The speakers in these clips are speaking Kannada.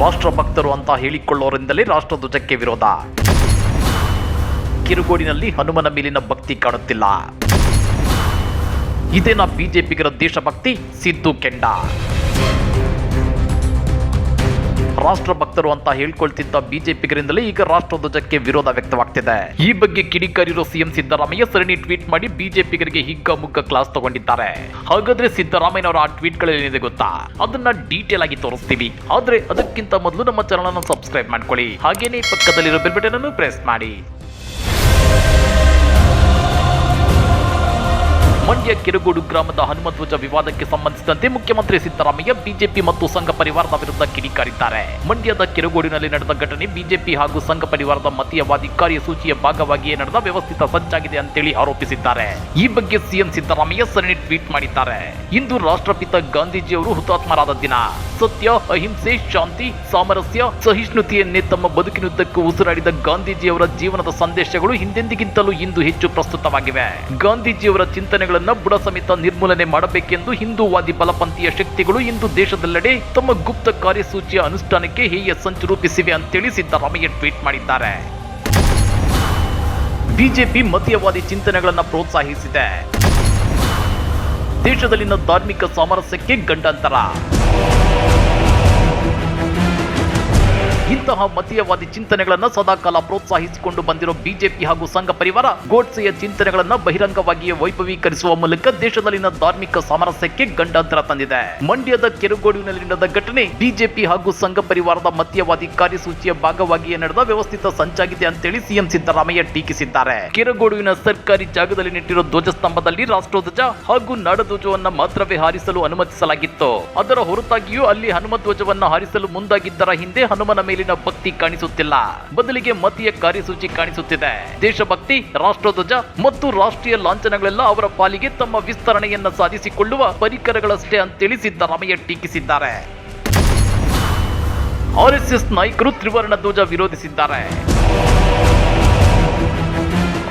ರಾಷ್ಟ್ರ ಭಕ್ತರು ಅಂತ ಹೇಳಿಕೊಳ್ಳೋರಿಂದಲೇ ರಾಷ್ಟ್ರಧ್ವಜಕ್ಕೆ ವಿರೋಧ. ಕಿರುಗೋಡಿನಲ್ಲಿ ಹನುಮನ ಮೇಲಿನ ಭಕ್ತಿ ಕಾಣುತ್ತಿಲ್ಲ ಇದೇನ ಬಿಜೆಪಿಗರ ದೇಶಭಕ್ತಿ? ಸಿದ್ದು ಕೆಂಡ. ರಾಷ್ಟ್ರ ಭಕ್ತರು ಅಂತ ಹೇಳ್ಕೊಳ್ತಿದ್ದ ಬಿಜೆಪಿಗರಿಂದಲೇ ಈಗ ರಾಷ್ಟ್ರಧ್ವಜಕ್ಕೆ ವಿರೋಧ ವ್ಯಕ್ತವಾಗ್ತಿದೆ. ಈ ಬಗ್ಗೆ ಕಿಡಿಕಾರಿರೋ ಸಿಎಂ ಸಿದ್ದರಾಮಯ್ಯ ಸರಣಿ ಟ್ವೀಟ್ ಮಾಡಿ ಬಿಜೆಪಿಗರಿಗೆ ಹಿಗ್ಗ ಮುಗ್ಗ ಕ್ಲಾಸ್ ತಗೊಂಡಿದ್ದಾರೆ. ಹಾಗಾದ್ರೆ ಸಿದ್ದರಾಮಯ್ಯನವರ ಆ ಟ್ವೀಟ್ಗಳೇನಿದೆ ಗೊತ್ತಾ? ಅದನ್ನ ಡೀಟೇಲ್ ಆಗಿ ತೋರಿಸ್ತೀವಿ. ಆದ್ರೆ ಅದಕ್ಕಿಂತ ಮೊದಲು ನಮ್ಮ ಚಾನಲ್ ಅನ್ನು ಸಬ್ಸ್ಕ್ರೈಬ್ ಮಾಡ್ಕೊಳ್ಳಿ. ಹಾಗೇನೇ ಪಕ್ಕದಲ್ಲಿರೋ ಬೆಲ್ ಬಟನ್ ಅನ್ನು ಪ್ರೆಸ್ ಮಾಡಿ. ಮಂಡ್ಯ ಕೆರಗೋಡು ಗ್ರಾಮದ ಹನುಮಧ್ವಜ ವಿವಾದಕ್ಕೆ ಸಂಬಂಧಿಸಿದಂತೆ ಮುಖ್ಯಮಂತ್ರಿ ಸಿದ್ದರಾಮಯ್ಯ, ಬಿಜೆಪಿ ಮತ್ತು ಸಂಘ ಪರಿವಾರದ ವಿರುದ್ಧ ಕಿಡಿಕಾರಿದ್ದಾರೆ. ಮಂಡ್ಯದ ಕೆರಗೋಡಿನಲ್ಲಿ ನಡೆದ ಘಟನೆ ಬಿಜೆಪಿ ಹಾಗೂ ಸಂಘ ಪರಿವಾರದ ಮತೀಯವಾದಿ ಕಾರ್ಯಸೂಚಿಯ ಭಾಗವಾಗಿಯೇ ನಡೆದ ವ್ಯವಸ್ಥಿತ ಸಂಚಾಗಿದೆ ಅಂತೇಳಿ ಆರೋಪಿಸಿದ್ದಾರೆ. ಈ ಬಗ್ಗೆ ಸಿಎಂ ಸಿದ್ದರಾಮಯ್ಯ ಸರಣಿ ಟ್ವೀಟ್ ಮಾಡಿದ್ದಾರೆ. ಇಂದು ರಾಷ್ಟ್ರಪಿತ ಗಾಂಧೀಜಿಯವರು ಹುತಾತ್ಮರಾದ ದಿನ. ಸತ್ಯ, ಅಹಿಂಸೆ, ಶಾಂತಿ, ಸಾಮರಸ್ಯ ಸಹಿಷ್ಣುತೆಯನ್ನೇ ತಮ್ಮ ಬದುಕಿನುದ್ದಕ್ಕೂ ಉಸಿರಾಡಿದ ಗಾಂಧೀಜಿಯವರ ಜೀವನದ ಸಂದೇಶಗಳು ಹಿಂದೆಂದಿಗಿಂತಲೂ ಇಂದು ಹೆಚ್ಚು ಪ್ರಸ್ತುತವಾಗಿವೆ. ಗಾಂಧೀಜಿಯವರ ಚಿಂತನೆಗಳನ್ನು ಬುಡ ಸಮೇತ ನಿರ್ಮೂಲನೆ ಮಾಡಬೇಕೆಂದು ಹಿಂದೂವಾದಿ ಬಲಪಂಥೀಯ ಶಕ್ತಿಗಳು ಇಂದು ದೇಶದೆಲ್ಲೆಡೆ ತಮ್ಮ ಗುಪ್ತ ಕಾರ್ಯಸೂಚಿಯ ಅನುಷ್ಠಾನಕ್ಕೆ ಹೇಯ ಸಂಚು ರೂಪಿಸಿವೆ ಅಂತೇಳಿ ಸಿದ್ದರಾಮಯ್ಯ ಟ್ವೀಟ್ ಮಾಡಿದ್ದಾರೆ. ಬಿಜೆಪಿ ಮತೀಯವಾದಿ ಚಿಂತನೆಗಳನ್ನ ಪ್ರೋತ್ಸಾಹಿಸಿದೆ. ದೇಶದಲ್ಲಿನ ಧಾರ್ಮಿಕ ಸಾಮರಸ್ಯಕ್ಕೆ ಗಂಡಾಂತರ. ಇಂತಹ ಮತೀಯವಾದಿ ಚಿಂತನೆಗಳನ್ನ ಸದಾಕಾಲ ಪ್ರೋತ್ಸಾಹಿಸಿಕೊಂಡು ಬಂದಿರೋ ಬಿಜೆಪಿ ಹಾಗೂ ಸಂಘ ಪರಿವಾರ ಗೋಡ್ಸೆಯ ಚಿಂತನೆಗಳನ್ನು ಬಹಿರಂಗವಾಗಿಯೇ ವೈಭವೀಕರಿಸುವ ಮೂಲಕ ದೇಶದಲ್ಲಿನ ಧಾರ್ಮಿಕ ಸಾಮರಸ್ಯಕ್ಕೆ ಗಂಡಾಂತರ ತಂದಿದೆ. ಮಂಡ್ಯದ ಕೆರುಗೋಡಿನಲ್ಲಿ ನಡೆದ ಘಟನೆ ಬಿಜೆಪಿ ಹಾಗೂ ಸಂಘ ಪರಿವಾರದ ಮತೀಯವಾದಿ ಕಾರ್ಯಸೂಚಿಯ ಭಾಗವಾಗಿಯೇ ನಡೆದ ವ್ಯವಸ್ಥಿತ ಸಂಚಾಗಿದೆ ಅಂತೇಳಿ ಸಿಎಂ ಸಿದ್ದರಾಮಯ್ಯ ಟೀಕಿಸಿದ್ದಾರೆ. ಕೆರಗೋಡುವಿನ ಸರ್ಕಾರಿ ಜಾಗದಲ್ಲಿ ನೆಟ್ಟಿರೋ ಧ್ವಜಸ್ತಂಭದಲ್ಲಿ ರಾಷ್ಟ್ರಧ್ವಜ ಹಾಗೂ ನಾಡಧ್ವಜವನ್ನು ಮಾತ್ರವೇ ಹಾರಿಸಲು ಅನುಮತಿಸಲಾಗಿತ್ತು. ಅದರ ಹೊರತಾಗಿಯೂ ಅಲ್ಲಿ ಹನುಮಧ್ವಜವನ್ನ ಹಾರಿಸಲು ಮುಂದಾಗಿದ್ದರ ಹಿಂದೆ ಹನುಮನ ಮೇಲಿನ ಭಕ್ತಿ ಕಾಣಿಸುತ್ತಿಲ್ಲ. ಬದಲಿಗೆ ಮತೀಯ ಕಾರ್ಯಸೂಚಿ ಕಾಣಿಸುತ್ತಿದೆ. ದೇಶಭಕ್ತಿ, ರಾಷ್ಟ್ರಧ್ವಜ ಮತ್ತು ರಾಷ್ಟ್ರೀಯ ಲಾಂಛನಗಳೆಲ್ಲ ಅವರ ಪಾಲಿಗೆ ತಮ್ಮ ವಿಸ್ತರಣೆಯನ್ನ ಸಾಧಿಸಿಕೊಳ್ಳುವ ಪರಿಕರಗಳಷ್ಟೇ ಅಂತೇಳಿ ಸಿದ್ದರಾಮಯ್ಯ ಟೀಕಿಸಿದ್ದಾರೆ. ಆರ್ಎಸ್ಎಸ್ ನಾಯಕರು ತ್ರಿವರ್ಣ ಧ್ವಜ ವಿರೋಧಿಸಿದ್ದಾರೆ.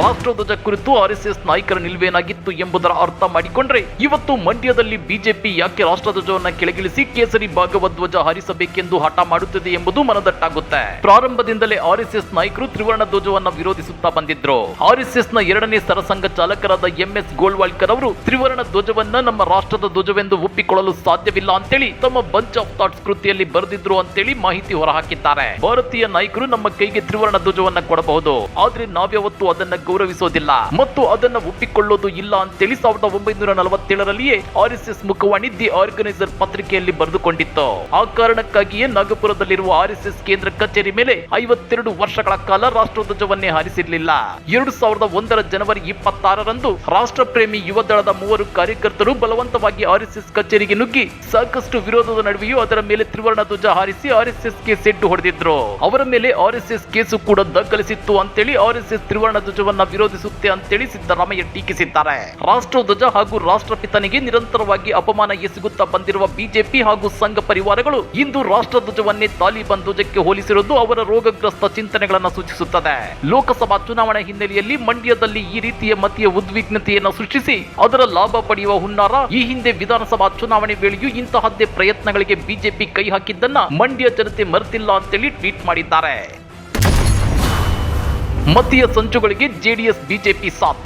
ರಾಷ್ಟ್ರಧ್ವಜ ಕುರಿತು ಆರ್ಎಸ್ಎಸ್ ನಾಯಕರ ನಿಲುವೇನಾಗಿತ್ತು ಎಂಬುದರ ಅರ್ಥ ಮಾಡಿಕೊಂಡ್ರೆ ಇವತ್ತು ಮಂಡ್ಯದಲ್ಲಿ ಬಿಜೆಪಿ ಯಾಕೆ ರಾಷ್ಟ್ರಧ್ವಜವನ್ನ ಕೆಳಗಿಳಿಸಿ ಕೇಸರಿ ಭಾಗವಧ್ವಜ ಹಾರಿಸಬೇಕೆಂದು ಹಠ ಮಾಡುತ್ತಿದೆ ಎಂಬುದು ಮನದಟ್ಟಾಗುತ್ತೆ. ಪ್ರಾರಂಭದಿಂದಲೇ ಆರ್ಎಸ್ಎಸ್ ನಾಯಕರು ತ್ರಿವರ್ಣ ಧ್ವಜವನ್ನ ವಿರೋಧಿಸುತ್ತಾ ಬಂದಿದ್ರು. ಆರ್ಎಸ್ಎಸ್ನ ಎರಡನೇ ಸರಸಂಘ ಚಾಲಕರಾದ ಎಂಎಸ್ ಗೋಲ್ವಾಲ್ಕರ್ ಅವರು ತ್ರಿವರ್ಣ ಧ್ವಜವನ್ನ ನಮ್ಮ ರಾಷ್ಟ್ರದ ಧ್ವಜವೆಂದು ಒಪ್ಪಿಕೊಳ್ಳಲು ಸಾಧ್ಯವಿಲ್ಲ ಅಂತೇಳಿ ತಮ್ಮ ಬಂಚ್ ಆಫ್ ಥಾಟ್ಸ್ ಕೃತಿಯಲ್ಲಿ ಬರೆದಿದ್ರು ಅಂತೇಳಿ ಮಾಹಿತಿ ಹೊರಹಾಕಿದ್ದಾರೆ. ಭಾರತೀಯ ನಾಯಕರು ನಮ್ಮ ಕೈಗೆ ತ್ರಿವರ್ಣ ಧ್ವಜವನ್ನ ಕೊಡಬಹುದು. ಆದ್ರೆ ನಾವ್ಯಾವತ್ತು ಅದನ್ನ ಗೌರವಿಸೋದಿಲ್ಲ. ಮತ್ತು ಅದನ್ನ ಒಪ್ಪಿಕೊಳ್ಳೋದು ಇಲ್ಲ ಅಂತೇಳಿ ಸಾವಿರದ ಒಂಬೈನೂರ ನಲವತ್ತೇಳರಲ್ಲಿಯೇ ಎಸ್ ಮುಖವಾಣಿ ದಿ ಆರ್ಗನೈಸರ್ ಪತ್ರಿಕೆಯಲ್ಲಿ ಬರೆದುಕೊಂಡಿತ್ತು. ಆ ಕಾರಣಕ್ಕಾಗಿಯೇ ನಾಗಪುರದಲ್ಲಿರುವ ಆರ್ ಎಸ್ ಎಸ್ ಕೇಂದ್ರ ಕಚೇರಿ ಮೇಲೆ ಐವತ್ತೆರಡು ವರ್ಷಗಳ ಕಾಲ ರಾಷ್ಟ್ರಧ್ವಜವನ್ನೇ ಹಾರಿಸಿರಲಿಲ್ಲ. ಎರಡು ಸಾವಿರದ ಒಂದರ ಜನವರಿ ಇಪ್ಪತ್ತಾರರಂದು ರಾಷ್ಟ್ರಪ್ರೇಮಿ ಯುವ ದಳದ ಮೂವರು ಕಾರ್ಯಕರ್ತರು ಬಲವಂತವಾಗಿ ಆರ್ ಎಸ್ ಎಸ್ ಕಚೇರಿಗೆ ನುಗ್ಗಿ ಸಾಕಷ್ಟು ವಿರೋಧದ ನಡುವೆಯೂ ಅದರ ಮೇಲೆ ತ್ರಿವರ್ಣ ಧ್ವಜ ಹಾರಿಸಿ ಆರ್ ಎಸ್ ಎಸ್ಗೆ ಸೆಡ್ಡು ಹೊಡೆದಿದ್ರು. ಅವರ ಮೇಲೆ ಆರ್ ಎಸ್ ಎಸ್ ಕೇಸು ಕೂಡ ದಾಖಲಿಸಿತ್ತು ಅಂತೇಳಿ ಆರ್ ಎಸ್ ಎಸ್ ತ್ರಿವರ್ಣ ಧ್ವಜವನ್ನ ವಿರೋಧಿಸುತ್ತೆ ಅಂತೇಳಿ ಸಿದ್ದರಾಮಯ್ಯ ಟೀಕಿಸಿದ್ದಾರೆ. ರಾಷ್ಟ್ರಧ್ವಜ ಹಾಗೂ ರಾಷ್ಟ್ರಪಿತನಿಗೆ ನಿರಂತರವಾಗಿ ಅಪಮಾನ ಎಸಗುತ್ತಾ ಬಂದಿರುವ ಬಿಜೆಪಿ ಹಾಗೂ ಸಂಘ ಪರಿವಾರಗಳು ಇಂದು ರಾಷ್ಟ್ರಧ್ವಜವನ್ನೇ ತಾಲಿಬಾನ್ ಧ್ವಜಕ್ಕೆ ಹೋಲಿಸಿರುವುದು ಅವರ ರೋಗಗ್ರಸ್ತ ಚಿಂತನೆಗಳನ್ನು ಸೂಚಿಸುತ್ತದೆ. ಲೋಕಸಭಾ ಚುನಾವಣೆ ಹಿನ್ನೆಲೆಯಲ್ಲಿ ಮಂಡ್ಯದಲ್ಲಿ ಈ ರೀತಿಯ ಮತೀಯ ಉದ್ವಿಗ್ನತೆಯನ್ನು ಸೃಷ್ಟಿಸಿ ಅದರ ಲಾಭ ಪಡೆಯುವ ಹುನ್ನಾರ ಈ ಹಿಂದೆ ವಿಧಾನಸಭಾ ಚುನಾವಣೆ ವೇಳೆಯೂ ಇಂತಹದ್ದೇ ಪ್ರಯತ್ನಗಳಿಗೆ ಬಿಜೆಪಿ ಕೈ ಹಾಕಿದ್ದನ್ನ ಮಂಡ್ಯ ಜನತೆ ಮರೆತಿಲ್ಲ ಅಂತೇಳಿ ಟ್ವೀಟ್ ಮಾಡಿದ್ದಾರೆ. ಮತೀಯ ಸಂಚುಗಳಿಗೆ ಜೆಡಿಎಸ್ ಬಿಜೆಪಿ ಸಾಥ್.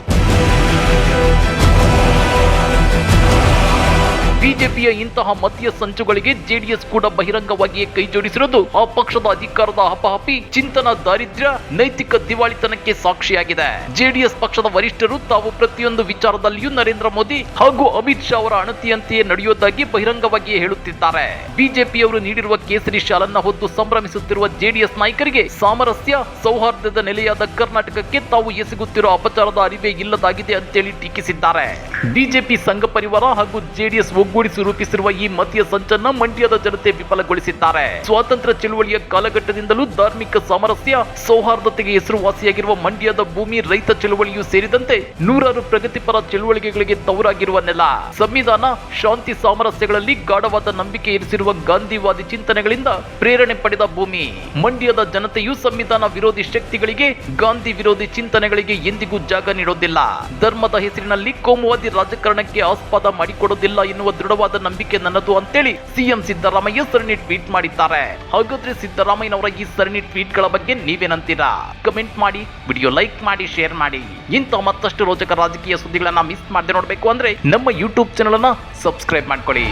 ಬಿಜೆಪಿಯ ಇಂತಹ ಮತೀಯ ಸಂಚುಗಳಿಗೆ ಜೆಡಿಎಸ್ ಕೂಡ ಬಹಿರಂಗವಾಗಿಯೇ ಕೈ ಜೋಡಿಸಿರುವುದು ಆ ಪಕ್ಷದ ಅಧಿಕಾರದ ಹಪಹಪಿ ಚಿಂತನ, ದಾರಿದ್ರ್ಯ, ನೈತಿಕ ದಿವಾಳಿತನಕ್ಕೆ ಸಾಕ್ಷಿಯಾಗಿದೆ. ಜೆಡಿಎಸ್ ಪಕ್ಷದ ವರಿಷ್ಠರು ತಾವು ಪ್ರತಿಯೊಂದು ವಿಚಾರದಲ್ಲಿಯೂ ನರೇಂದ್ರ ಮೋದಿ ಹಾಗೂ ಅಮಿತ್ ಶಾ ಅವರ ಅಣತಿಯಂತೆಯೇ ನಡೆಯುವುದಾಗಿ ಬಹಿರಂಗವಾಗಿಯೇ ಹೇಳುತ್ತಿದ್ದಾರೆ. ಬಿಜೆಪಿಯವರು ನೀಡಿರುವ ಕೇಸರಿ ಶಾಲನ್ನ ಹೊತ್ತು ಸಂಭ್ರಮಿಸುತ್ತಿರುವ ಜೆಡಿಎಸ್ ನಾಯಕರಿಗೆ ಸಾಮರಸ್ಯ, ಸೌಹಾರ್ದದ ನೆಲೆಯಾದ ಕರ್ನಾಟಕಕ್ಕೆ ತಾವು ಎಸಗುತ್ತಿರುವ ಅಪಚಾರದ ಅರಿವೇ ಇಲ್ಲದಾಗಿದೆ ಅಂತೇಳಿ ಟೀಕಿಸಿದ್ದಾರೆ. ಬಿಜೆಪಿ ಸಂಘ ಪರಿವಾರ ಹಾಗೂ ಜೆಡಿಎಸ್ ಒಗ್ಗೂಡಿಸಿ ರೂಪಿಸಿರುವ ಈ ಮತೀಯ ಸಂಚನ್ನ ಮಂಡ್ಯದ ಜನತೆ ವಿಫಲಗೊಳಿಸಿದ್ದಾರೆ. ಸ್ವಾತಂತ್ರ್ಯ ಚಳುವಳಿಯ ಕಾಲಘಟ್ಟದಿಂದಲೂ ಧಾರ್ಮಿಕ ಸಾಮರಸ್ಯ, ಸೌಹಾರ್ದತೆಗೆ ಹೆಸರುವಾಸಿಯಾಗಿರುವ ಮಂಡ್ಯದ ಭೂಮಿ ರೈತ ಚಳುವಳಿಯೂ ಸೇರಿದಂತೆ ನೂರಾರು ಪ್ರಗತಿಪರ ಚಳುವಳಿಕೆಗಳಿಗೆ ತವರಾಗಿರುವ ನೆಲ. ಸಂವಿಧಾನ, ಶಾಂತಿ ಸಾಮರಸ್ಯಗಳಲ್ಲಿ ಗಾಢವಾದ ನಂಬಿಕೆ ಇರಿಸಿರುವ ಗಾಂಧಿವಾದಿ ಚಿಂತನೆಗಳಿಂದ ಪ್ರೇರಣೆ ಪಡೆದ ಭೂಮಿ. ಮಂಡ್ಯದ ಜನತೆಯು ಸಂವಿಧಾನ ವಿರೋಧಿ ಶಕ್ತಿಗಳಿಗೆ, ಗಾಂಧಿ ವಿರೋಧಿ ಚಿಂತನೆಗಳಿಗೆ ಎಂದಿಗೂ ಜಾಗ ನೀಡೋದಿಲ್ಲ. ಧರ್ಮದ ಹೆಸರಿನಲ್ಲಿ ಕೋಮುವಾದಿ ರಾಜಕಾರಣಕ್ಕೆ ಆಸ್ಪದ ಮಾಡಿಕೊಡೋದಿಲ್ಲ ಎನ್ನುವ ದೃಢವಾದ ನಂಬಿಕೆ ನನ್ನದು ಅಂತೇಳಿ ಸಿಎಂ ಸಿದ್ದರಾಮಯ್ಯ ಸರಣಿ ಟ್ವೀಟ್ ಮಾಡಿದ್ದಾರೆ. ಹಾಗಾದ್ರೆ ಸಿದ್ದರಾಮಯ್ಯನವರ ಈ ಸರಣಿ ಟ್ವೀಟ್ಗಳ ಬಗ್ಗೆ ನೀವೇನಂತೀರಾ? ಕಮೆಂಟ್ ಮಾಡಿ, ವಿಡಿಯೋ ಲೈಕ್ ಮಾಡಿ, ಶೇರ್ ಮಾಡಿ. ಇಂಥ ಮತ್ತಷ್ಟು ರೋಚಕ ರಾಜಕೀಯ ಸುದ್ದಿಗಳನ್ನ ಮಿಸ್ ಮಾಡದೆ ನೋಡಬೇಕು ಅಂದ್ರೆ ನಮ್ಮ ಯೂಟ್ಯೂಬ್ ಚಾನಲ್ ಅನ್ನ ಸಬ್ಸ್ಕ್ರೈಬ್ ಮಾಡ್ಕೊಳ್ಳಿ.